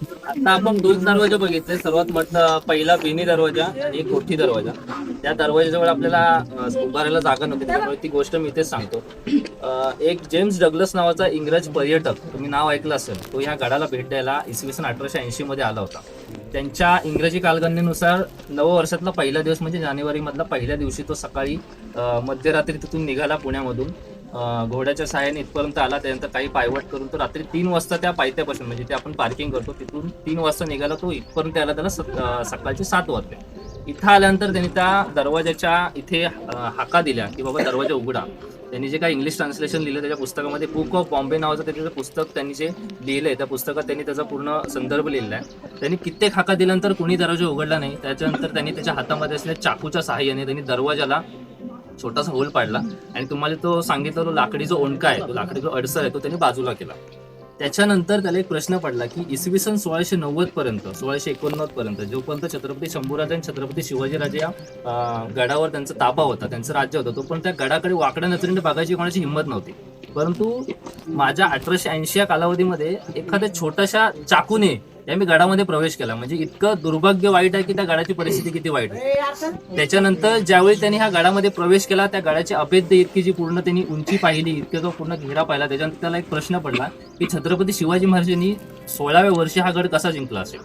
आता आपण दोन दरवाजा बघितले. सर्वात म्हटलं पहिला बेनी दरवाजा आणि एक कोठी दरवाजा. त्या दरवाजाजवळ आपल्याला उभारायला जागा नव्हती. त्यामुळे ती गोष्ट मी इथेच सांगतो. एक जेम्स डगलस नावाचा इंग्रज पर्यटक तुम्ही नाव ऐकलं असेल तो ह्या गडाला भेट द्यायला इसवी सन अठराशे ऐंशी मध्ये आला होता. त्यांच्या इंग्रजी कालगणनेनुसार नव वर्षातला पहिला दिवस म्हणजे जानेवारी मधला पहिल्या दिवशी तो सकाळी मध्यरात्री तिथून निघाला पुण्यामधून. घोड्याच्या सहाय्याने इथपर्यंत आला त्यानंतर काही पायवट करून तो रात्री तीन वाजता त्या पायथ्यापासून म्हणजे ते आपण पार्किंग करतो तिथून तीन वाजता निघाला तो इथपर्यंत आला त्याला सकाळचे सात वाजले. इथं आल्यानंतर त्यांनी त्या दरवाजाच्या इथे हाका दिल्या की बाबा दरवाजा उघडा. त्यांनी जे काही इंग्लिश ट्रान्सलेशन लिहिलं त्याच्या पुस्तकामध्ये बुक ऑफ बॉम्बे नावाचं त्याचं पुस्तक त्यांनी जे लिहिलंय त्या पुस्तकात त्यांनी त्याचा पूर्ण संदर्भ लिहिला आहे. त्यांनी कित्येक हाका दिल्यानंतर कुणी दरवाजा उघडला नाही त्याच्यानंतर त्यांनी त्याच्या हातामध्ये असलेल्या चाकूच्या सहाय्याने त्यांनी दरवाजाला छोटासा होल पाडला आणि तुम्हाला तो सांगितलं तो लाकडी जो ओंडका आहे तो लाकडी जो अडसर आहे तो त्याने बाजूला केला. त्याच्यानंतर त्याला एक प्रश्न पडला की इसवी सन सोळाशे नव्वद पर्यंत सोळाशे एकोणनव्वद पर्यंत जोपर्यंत छत्रपती शंभूराजे आणि छत्रपती शिवाजीराजे या गडावर त्यांचा ताबा होता त्यांचं राज्य होतं तो पण त्या गडाकडे वाकड्या नजरेने बघायची कोणाची हिंमत नव्हती. परंतु माझ्या अठराशे ऐंशी या कालावधीमध्ये एखाद्या छोट्याशा चाकूने त्या मी गडामध्ये प्रवेश केला. म्हणजे इतकं दुर्भाग्य वाईट आहे की त्या गडाची परिस्थिती किती वाईट आहे. त्याच्यानंतर ज्यावेळी त्यांनी ह्या गडामध्ये प्रवेश केला त्या गडाची अभेद्य इतकी जी पूर्ण त्यांनी उंची पाहिली इतकं जो पूर्ण घेरा पाहिला त्याच्यानंतर त्याला एक प्रश्न पडला की छत्रपती शिवाजी महाराजांनी सोळाव्या वर्षी हा गड कसा जिंकला असेल?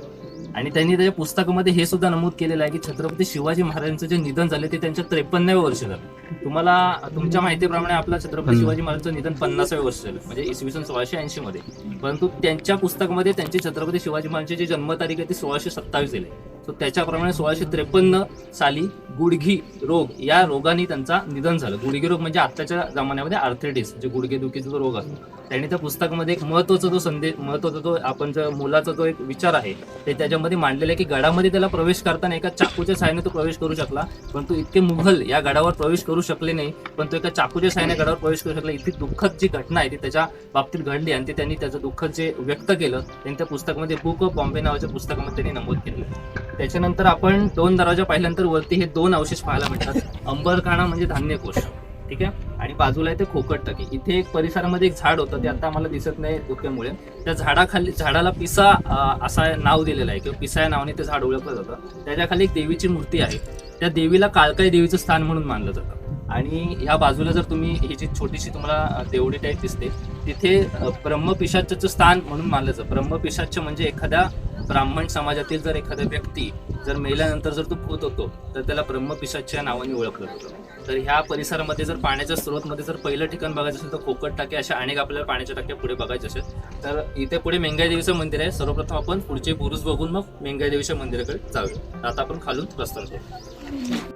आणि त्यांनी त्याच्या पुस्तकामध्ये हे सुद्धा नमूद केलेलं आहे की छत्रपती शिवाजी महाराजांचं जे निधन झाले ते त्यांच्या त्रेपन्नाव्या वर्ष झालं. तुम्हाला तुमच्या माहितीप्रमाणे आपला छत्रपती शिवाजी महाराजांचं निधन पन्नासाव्या वर्ष झालं म्हणजे इसवी सन सोळाशे ऐंशी मध्ये परंतु त्यांच्या पुस्तकामध्ये त्यांची छत्रपती शिवाजी महाराजांची जी जन्मतारीख आहे ती सोळाशे सत्तावीस दिली सो त्याच्याप्रमाणे सोळाशे त्रेपन्न साली गुडघी रोग या रोगाने त्यांचा निधन झालं. गुडघे रोग म्हणजे आत्ताच्या जमान्यामध्ये आर्थ्रायटिस जे गुडघे दुखीचा रोग असतो. त्यांनी त्या पुस्तकामध्ये एक महत्त्वाचा जो संदेश महत्त्वाचा जो आपण जो मुलाचा जो एक विचार आहे ते त्याच्यामध्ये मांडलेला आहे की गडामध्ये त्याला प्रवेश करताना एका चाकूच्या साहाय्याने तो प्रवेश करू शकला परंतु इतके मुघल या गडावर प्रवेश करू शकले नाही पण तो एका चाकूच्या साहाय्याने गडावर प्रवेश करू शकला. इतकी दुःखद जी घटना आहे ती त्याच्या बाबतीत घडली आणि ते त्यांनी त्याचं दुःख जे व्यक्त केलं त्यांनी त्या पुस्तकामध्ये बुक ऑफ बॉम्बे नावाच्या पुस्तकामध्ये त्यांनी नमूद केलं त्याच्यानंतर आपण दोन दरवाजा पाहिल्यानंतर वरती हे दोन अवशेष पाहायला मिळतात. अंबरखाना म्हणजे धान्य कोश ठीक आहे? आणि बाजूला आहे ते खोकट टाकी. इथे एक परिसरामध्ये एक झाड होतं ते आता आम्हाला दिसत नाही धुक्यामुळे त्या झाडाखाली झाडाला पिसा असा नाव दिलेलं आहे किंवा पिसा या नावाने ते झाड ओळखलं जातं. त्याच्याखाली एक देवीची मूर्ती आहे. त्या देवीला काळकाई देवीचं स्थान म्हणून मानलं जातं. आणि ह्या बाजूला जर तुम्ही ही जी छोटीशी तुम्हाला देवडी टाईप दिसते तिथे ब्रह्मपिशाचं स्थान म्हणून मानलं जातं. ब्रह्मपिशाच म्हणजे एखाद्या ब्राह्मण समाजातील जर एखादा व्यक्ती जर मेल्यानंतर जर तो भूत होतो तर त्याला ब्रह्मपिशाच्या नावाने ओळखलं होतं तर ह्या परिसरामध्ये जर पाण्याच्या स्रोतमध्ये जर पहिलं ठिकाण बघायचं असेल तर कोकट टाके अशा अनेक आपल्याला पाण्याच्या टाक्या पुढे बघायचे असेल. तर इथे पुढे मेंगाई देवीचं मंदिर आहे. सर्वप्रथम आपण पुढचे बुरुज बघून मग मेंगाई देवीच्या मंदिराकडे जाऊया. तर आता आपण खालून प्रस्थान करू.